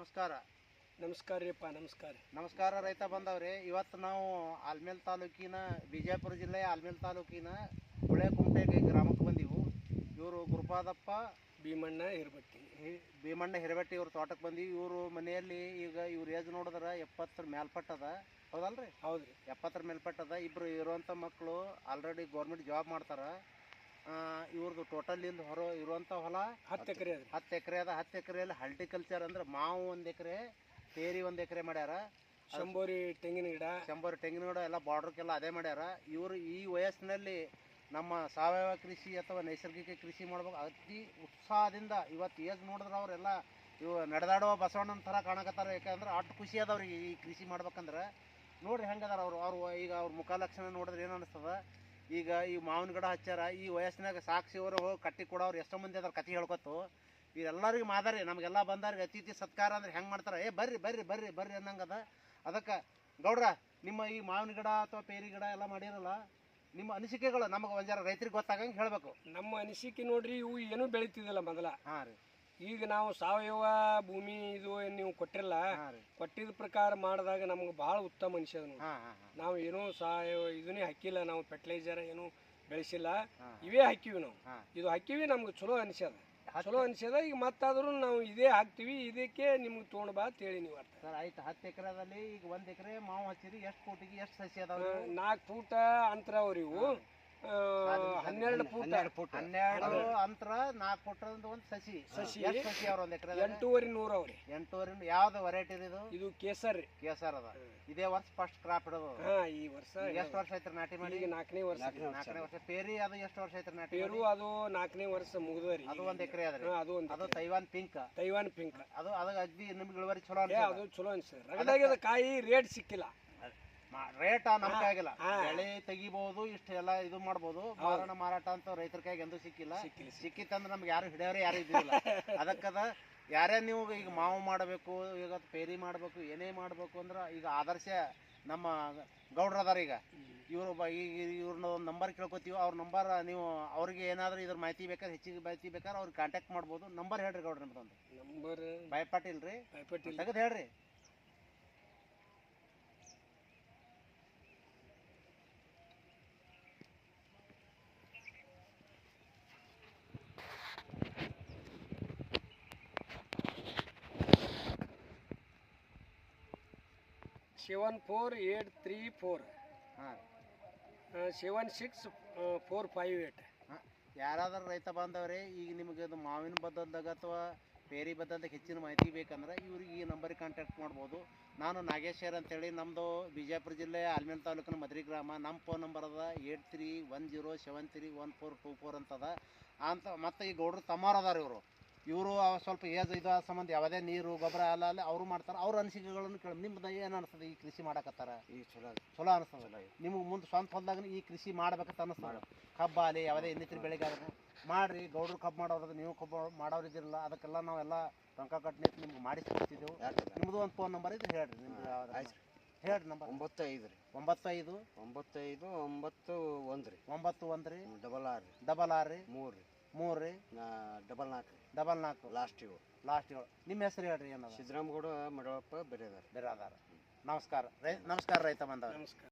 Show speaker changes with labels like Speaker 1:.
Speaker 1: ನಮಸ್ಕಾರ.
Speaker 2: ನಮಸ್ಕಾರ ರೀಪ್ಪ ನಮಸ್ಕಾರ.
Speaker 1: ನಮಸ್ಕಾರ ರೈತ ಬಂದವ್ರಿ. ಇವತ್ತು ನಾವು ಆಲ್ಮೇಲ್ ತಾಲೂಕಿನ ಬಿಜಾಪುರ ಜಿಲ್ಲೆಯ ಆಲ್ಮೇಲ್ ತಾಲೂಕಿನ ಕುಂಟೆಗೆ ಗ್ರಾಮಕ್ಕೆ ಬಂದಿವು. ಇವರು ಗುರುಪಾದಪ್ಪ
Speaker 2: ಭೀಮಣ್ಣ
Speaker 1: ಹಿರಬಟ್ಟಿ. ಭೀಮಣ್ಣ ಹಿರಬಟ್ಟಿ ಇವ್ರ ತೋಟಕ್ಕೆ ಬಂದೀವಿ. ಇವರು ಮನೆಯಲ್ಲಿ ಈಗ ಇವ್ರ ಏಜ್ ನೋಡಿದ್ರೆ ಎಪ್ಪತ್ತರ ಮೇಲ್ಪಟ್ಟದ. ಹೌದಲ್ರಿ?
Speaker 2: ಹೌದ್ರಿ.
Speaker 1: ಎಪ್ಪತ್ತರ ಮೇಲ್ಪಟ್ಟದ. ಇಬ್ಬರು ಇರುವಂಥ ಮಕ್ಕಳು ಆಲ್ರೆಡಿ ಗೌರ್ಮೆಂಟ್ ಜಾಬ್ ಮಾಡ್ತಾರ. ಇವ್ರದ್ದು ಟೋಟಲ್ ಇಲ್ಲಿ ಹೊರ ಇರುವಂಥ ಹೊಲ
Speaker 2: ಹತ್ತು ಎಕರೆ
Speaker 1: ಹತ್ತು ಎಕರೆ ಅದ. ಹತ್ತು ಎಕರೆಯಲ್ಲಿ ಹಲ್ಟಿಕಲ್ಚರ್ ಅಂದ್ರೆ ಮಾವು ಒಂದು ಎಕರೆ ತೇರಿ ಒಂದು ಎಕರೆ ಮಾಡ್ಯಾರ.
Speaker 2: ಶಂಬೋರಿ ತೆಂಗಿನ ಗಿಡ.
Speaker 1: ಶಂಬೋರಿ ತೆಂಗಿನ ಗಿಡ ಎಲ್ಲ ಬಾರ್ಡ್ರಕ್ಕೆಲ್ಲ ಅದೇ ಮಾಡ್ಯಾರ. ಇವರು ಈ ವಯಸ್ಸಿನಲ್ಲಿ ನಮ್ಮ ಸಾವಯವ ಕೃಷಿ ಅಥವಾ ನೈಸರ್ಗಿಕ ಕೃಷಿ ಮಾಡ್ಬೇಕು. ಅತಿ ಉತ್ಸಾಹದಿಂದ ಇವತ್ತು ಏಜ್ ನೋಡಿದ್ರೆ ಅವರೆಲ್ಲ ಇವು ನಡೆದಾಡುವ ಬಸವಣ್ಣನ ಥರ ಕಾಣಕತ್ತಾರ. ಯಾಕಂದ್ರೆ ಅಷ್ಟು ಖುಷಿ ಅದ ಅವ್ರಿಗೆ ಈ ಕೃಷಿ ಮಾಡ್ಬೇಕಂದ್ರೆ. ನೋಡ್ರಿ ಹೆಂಗದಾರ ಅವರು. ಅವ್ರು ಈಗ ಅವ್ರ ಮುಖ ಲಕ್ಷಣ ನೋಡಿದ್ರೆ ಏನು ಅನಿಸ್ತದ? ಈಗ ಈ ಮಾವಿನ ಗಿಡ ಹಚ್ಚಾರ ಈ ವಯಸ್ಸಿನಾಗ ಸಾಕ್ಷಿ ಅವರು ಹೋಗಿ ಕಟ್ಟಿ ಕೊಡೋರು ಎಷ್ಟೋ ಮಂದಿ ಅದರ ಕತೆ ಹೇಳ್ಕೊತು ಇದೆಲ್ಲರಿಗೂ ಮಾದರಿ ನಮಗೆಲ್ಲ ಬಂದವ್ರಿಗೆ ಅತಿಥಿ ಸತ್ಕಾರ ಅಂದ್ರೆ ಹೆಂಗೆ ಮಾಡ್ತಾರೆ? ಏ ಬರ್ರಿ ಬರ್ರಿ ಬರ್ರಿ ಬರ್ರಿ ಅದ. ಅದಕ್ಕೆ ಗೌಡ್ರ ನಿಮ್ಮ ಈ ಮಾವಿನ ಗಿಡ ಅಥವಾ ಪೇರಿ ಗಿಡ ಎಲ್ಲ ಮಾಡಿರಲ್ಲ ನಿಮ್ಮ ಅನಿಸಿಕೆಗಳು ನಮಗೆ ಒಂದ್ ಜರ ರೈತರಿಗೆ ಗೊತ್ತಾಗಂಗೆ ಹೇಳಬೇಕು.
Speaker 2: ನಮ್ಮ ಅನಿಸಿಕೆ ನೋಡ್ರಿ ಇವು ಏನೂ ಬೆಳೀತಿದ್ದಿಲ್ಲ ಮೊದಲ.
Speaker 1: ಹಾಂ ರೀ.
Speaker 2: ಈಗ ನಾವು ಸಾವಯವ ಭೂಮಿ ಇದು ಏನ್ ನೀವು ಕೊಟ್ಟಿರಲ್ಲ ಕೊಟ್ಟಿದ ಪ್ರಕಾರ ಮಾಡಿದಾಗ ನಮ್ಗೆ ಭಾಳ ಉತ್ತಮ ಅನಿಸ್ಯದ ನಾವು ಏನೂ ಸಾವಯವ ಇದನ್ನೇ ಹಾಕಿಲ್ಲ ನಾವು ಫರ್ಟಿಲೈಸರ್ ಏನು ಬೆಳೆಸಿಲ್ಲ. ಇವೇ ಹಾಕಿವಿ ನಾವು. ಇದು ಹಾಕಿವಿ ನಮ್ಗೆ ಚಲೋ ಅನಿಸ್ಯದ. ಚಲೋ ಅನಿಸ್ಯದ ಈಗ ಮತ್ತಾದ್ರೂ ನಾವು ಇದೇ ಹಾಕ್ತಿವಿ ಇದಕ್ಕೆ ನಿಮ್ಗೆ ತೊಗೊಂಡ್ ಬಾ ಅಂತ ಹೇಳಿ ನೀವು ಅರ್ಥ.
Speaker 1: ಸರ್ ಆಯ್ತು ಹತ್ತು ಎಕರೆದಲ್ಲಿ ಈಗ ಒಂದ್ ಎಕರೆ ಮಾವು ಹಚ್ಚಿರಿ ಎಷ್ಟು ಕೋಟಿಗೆ ಎಷ್ಟು ಸಸಿ ಅದಾವ
Speaker 2: ನಾಲ್ಕು ಫೂಟ ಅಂತರ ಅವ್ರಿ ಇವು. ಆ, ಹನ್ನೆರಡು ಫೂಟ್
Speaker 1: ಹನ್ನೆರಡು ಅಂತರ ನಾಲ್ಕು ಫುಟ್ ಒಂದು ಸಸಿ.
Speaker 2: ಸಸಿ.
Speaker 1: ಎಷ್ಟು ಸಸಿ ಅವ್ರ ಒಂದು ಎಕರೆ
Speaker 2: ಎಂಟೂವರೆ ನೂರು ಅವ್ರಿ
Speaker 1: ಎಂಟೂವರೆ ಯಾವ್ದು ವೆರೈಟಿ ಇದು?
Speaker 2: ಇದು ಕೇಸರ್ ರೀ.
Speaker 1: ಕೇಸರ್ ಅದ. ಇದೇ ವರ್ಷ ಫಸ್ಟ್ ಕ್ರಾಪ್ ಇಡೋದು
Speaker 2: ಹಾ ಈ ವರ್ಷ
Speaker 1: ಎಷ್ಟು ವರ್ಷ ಐತ್ರಿ ನಾಟಿ ಮಾಡಿ?
Speaker 2: ಈಗ ನಾಲ್ಕನೇ ವರ್ಷ.
Speaker 1: ನಾಲ್ಕನೇ ವರ್ಷ. ಪೇರಿ ಅದು ಎಷ್ಟು ವರ್ಷ ಐತ್ರಿ ನಾಟಿ
Speaker 2: ಪೇರು ಅದು ನಾಲ್ಕನೇ ವರ್ಷ ಮುಗ್ದರಿ
Speaker 1: ಅದು ಒಂದ್ ಎಕರೆ ಅದ್ರಿ.
Speaker 2: ಅದು ಒಂದು
Speaker 1: ಅದು ತೈವಾನ್ ಪಿಂಕ್
Speaker 2: ತೈವಾನ್ ಪಿಂಕ್
Speaker 1: ಅದು ಅದಾಗ ಅಗ್ದಿ ನಿಮ್ಗೆ ಇಳುವರಿ ಚಲೋ
Speaker 2: ಅದು ಚಲೋ ಅನ್ಸ ಕಾಯಿ ರೇಟ್ ಸಿಕ್ಕಿಲ್ಲ.
Speaker 1: ರೇಟ್ ನಮ್ಗೆ ಆಗಿಲ್ಲ. ಬೆಳೆ ತೆಗಿಬಹುದು ಇಷ್ಟು ಎಲ್ಲ ಇದು ಮಾಡ್ಬೋದು. ಮಾರಣ ಮಾರಾಟ ಅಂತ ರೈತರ ಕೈಗೆ ಎಂದೂ ಸಿಕ್ಕಿಲ್ಲ. ಸಿಕ್ಕಿತ್ತಂದ್ರೆ ನಮ್ಗೆ ಯಾರು ಹಿಡಿಯೋರು ಯಾರು ಇದ್ದಿಲ್ಲ. ಅದಕ್ಕದ ಯಾರೇ ನೀವು ಈಗ ಮಾವು ಮಾಡಬೇಕು ಈಗ ಪೇರಿ ಮಾಡಬೇಕು ಏನೇ ಮಾಡಬೇಕು ಅಂದ್ರೆ ಈಗ ಆದರ್ಶ ನಮ್ಮ ಗೌಡ್ರ ಅದಾರ ಈಗ. ಇವರು ಈಗ ಇವ್ರನ್ನ ಒಂದು ನಂಬರ್ ಕೇಳ್ಕೊತೀವಿ. ಅವ್ರ ನಂಬರ್ ನೀವು ಅವ್ರಿಗೆ ಏನಾದರೂ ಇದ್ರ ಮಾಹಿತಿ ಬೇಕಾದ್ರೆ ಹೆಚ್ಚಿಗೆ ಮಾಹಿತಿ ಬೇಕಾದ್ರೆ ಅವ್ರಿಗೆ ಕಾಂಟ್ಯಾಕ್ಟ್ ಮಾಡ್ಬೋದು. ನಂಬರ್ ಹೇಳ್ರಿ ಗೌಡ್ರ ನಿಮ್ದೊಂದು.
Speaker 2: ನಂಬರ್
Speaker 1: ಭಯಪಟ್ಟಿಲ್ರಿ? ರೀ
Speaker 2: ಭಯಪಟ್ಟಿಲ್ಲ
Speaker 1: ತೆಗೆದು ಹೇಳ್ರಿ.
Speaker 2: Seven four eight three four.
Speaker 1: ಹಾಂ.
Speaker 2: Seven six four five eight.
Speaker 1: ಯಾರಾದ್ರೂ ರೈತ ಬಾಂಧವ್ರೆ ಈಗ ನಿಮಗೆ ಅದು ಮಾವಿನ ಬದ್ದದಾಗ ಅಥವಾ ಬೇರೆ ಬದ್ದದಾಗ ಹೆಚ್ಚಿನ ಮಾಹಿತಿ ಬೇಕಂದ್ರೆ ಇವ್ರಿಗೆ ಈ ನಂಬರಿಗೆ ಕಾಂಟ್ಯಾಕ್ಟ್ ಮಾಡ್ಬೋದು. ನಾನು ನಾಗೇಶ್ವರ್ ಅಂತೇಳಿ ನಮ್ಮದು ಬಿಜಾಪುರ ಜಿಲ್ಲೆ ಆಲ್ಮೇಲ್ ತಾಲೂಕಿನ ಮದ್ರಿ ಗ್ರಾಮ. ನಮ್ಮ ಫೋನ್ ನಂಬರ್ ಅದ eight three one zero seven three one four two four ಅಂತದ. ಅಂತ ಮತ್ತು ಈ ಗೌಡ್ರು ತಮ್ಮಾರು ಅದಾರ ಇವರು. ಇವರು ಸ್ವಲ್ಪ ಏಜ್ ಇದು ಸಂಬಂಧ ಯಾವುದೇ ನೀರು ಗೊಬ್ಬರ ಎಲ್ಲ ಅಲ್ಲಿ ಅವರು ಮಾಡ್ತಾರೆ. ಅವ್ರ ಅನಿಸಿಕೆಗಳನ್ನು ಕೇಳಿ ನಿಮ್ದು ಏನು ಅನಿಸ್ತದೆ ಈ ಕೃಷಿ ಮಾಡಕತ್ತಾರ?
Speaker 3: ಈ ಚಲೋ
Speaker 1: ಚಲೋ ಅನಿಸ್ತದಲ್ಲ ನಿಮಗೆ ಮುಂದೆ ಸ್ವಂತ ಹೊಲ್ದಾಗ ಈ ಕೃಷಿ ಮಾಡ್ಬೇಕಂತ ಅನಿಸ್ತದೆ? ಕಬ್ಬು ಅಲ್ಲಿ ಯಾವುದೇ ಇನ್ನಿತರ ಬೆಳೆಗೆ ಆದ್ರೂ ಮಾಡ್ರಿ. ಗೌಡ್ರು ಕಬ್ಬು ಮಾಡೋರು ನೀವು ಕಬ್ಬು ಮಾಡೋರು ಇದ್ದಿರಲ್ಲ ಅದಕ್ಕೆಲ್ಲ ನಾವೆಲ್ಲ ಟೊಂಕ ಕಟ್ಟಿ ನಿಮ್ಗೆ ಮಾಡಿ ಸಿಗ್ತಿದ್ದೆವು
Speaker 3: ಯಾಕಲ್ಲ
Speaker 1: ನಿಮ್ಮದು ಒಂದು ಫೋನ್ ನಂಬರ್ ಇದ್ರೆ ಹೇಳ್ರಿ ನಿಮ್ದು
Speaker 3: ಆಯ್ತು.
Speaker 1: ಹೇಳ್ರಿ ನಂಬರ್.
Speaker 3: ಒಂಬತ್ತು ಐದು ರೀ.
Speaker 1: ಒಂಬತ್ತು ಐದು
Speaker 3: ಒಂಬತ್ತೈದು ಒಂಬತ್ತು ಒಂದು ರೀ.
Speaker 1: ಒಂಬತ್ತು ಒಂದು ರೀ.
Speaker 3: ಡಬಲ್ ಆರು ರೀ.
Speaker 1: ಡಬಲ್ ಆರು ರೀ.
Speaker 3: ಮೂರು ರೀ.
Speaker 1: ಮೂರು ರೀ?
Speaker 3: ನಾ ಡಬಲ್ ನಾಲ್ಕು ರೀ.
Speaker 1: ಡಬಲ್ ನಾಲ್ಕು.
Speaker 3: ಲಾಸ್ಟ್ ಇವು.
Speaker 1: ಲಾಸ್ಟ್ ಏಳು ನಿಮ್ಮ ಹೆಸರು ಹೇಳ್ರಿ ಏನದ
Speaker 3: ಸಿದ್ದರಾಮಗೌಡ ಮಡವಪ್ಪ ಬೇರೆ ಅದಾರ
Speaker 1: ಬೇರೆ ಅದಾರ ನಮಸ್ಕಾರ. ರೈ ನಮಸ್ಕಾರ ರೈತ ಬಂದವ್ರು.
Speaker 2: ನಮಸ್ಕಾರ.